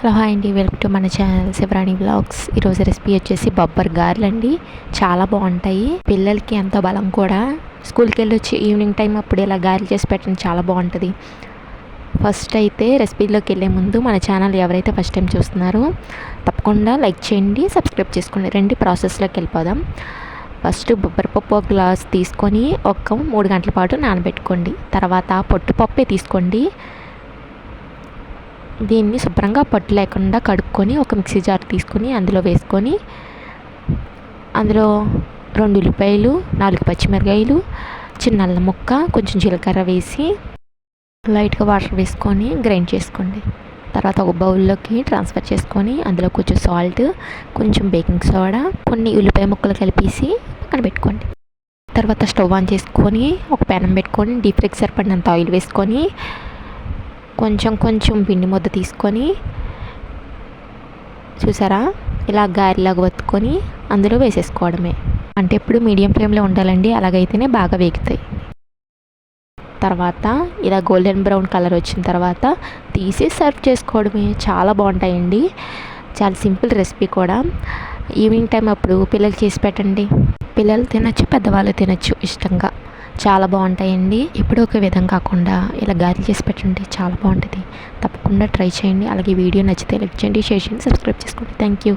Hello hi అండి. Welcome to మన channel Shivarani blogs. ఈరోజు రెసిపీ వచ్చేసి బొబ్బర్ గారెలు అండి. చాలా బాగుంటాయి. పిల్లలకి ఎంతో బలం కూడా. స్కూల్కి వెళ్ళి వచ్చి ఈవినింగ్ టైం అప్పుడు ఇలా గారెలు చేసి పెట్టండి చాలా బాగుంటుంది. ఫస్ట్ అయితే రెసిపీలోకి వెళ్ళే ముందు మన ఛానల్ ఎవరైతే ఫస్ట్ టైం చూస్తున్నారో తప్పకుండా లైక్ చేయండి సబ్స్క్రైబ్ చేసుకోండి. రెండు ప్రాసెస్లోకి వెళ్ళిపోదాం. ఫస్ట్ బొబ్బరిపప్పు ఒక గ్లాస్ తీసుకొని ఒక మూడు గంటల పాటు నానబెట్టుకోండి. తర్వాత పొట్టుపప్పే తీసుకోండి. దీన్ని శుభ్రంగా పట్టు లేకుండా కడుక్కొని ఒక మిక్సీ జార్ తీసుకొని అందులో వేసుకొని అందులో రెండు ఉల్లిపాయలు నాలుగు పచ్చిమిరకాయలు చిన్న అల్లం ముక్క కొంచెం జీలకర్ర వేసి లైట్గా వాటర్ వేసుకొని గ్రైండ్ చేసుకోండి. తర్వాత ఒక బౌల్లోకి ట్రాన్స్ఫర్ చేసుకొని అందులో కొంచెం సాల్ట్ కొంచెం బేకింగ్ సోడా కొన్ని ఉల్లిపాయ ముక్కలు కలిపేసి పక్కన పెట్టుకోండి. తర్వాత స్టవ్ ఆన్ చేసుకొని ఒక పెనం పెట్టుకొని డీప్ ఫ్రైకి సరిపడినంత ఆయిల్ వేసుకొని కొంచెం కొంచెం పిండి ముద్ద తీసుకొని చూసారా? ఇలా గారిలాగా వత్తుకొని అందులో వేసేసుకోవడమే. అంటే ఎప్పుడు మీడియం ఫ్లేమ్లో ఉండాలండి అలాగైతేనే బాగా వేగుతాయి. తర్వాత ఇలా గోల్డెన్ బ్రౌన్ కలర్ వచ్చిన తర్వాత తీసి సర్వ్ చేసుకోవడమే. చాలా బాగుంటాయండి. చాలా సింపుల్ రెసిపీ కూడా. ఈవినింగ్ టైం అప్పుడు పిల్లలు చేసి పెట్టండి. పిల్లలు తినచ్చు పెద్దవాళ్ళు తినచ్చు ఇష్టంగా. చాలా బాగుంటాయండి. ఎప్పుడూ ఒక విధం కాకుండా ఇలా గారెలు చేసి పెట్టండి చాలా బాగుంటుంది. తప్పకుండా ట్రై చేయండి. అలాగే వీడియో నచ్చితే లైక్ చేయండి షేర్ చేయండి సబ్స్క్రైబ్ చేసుకోండి. Thank you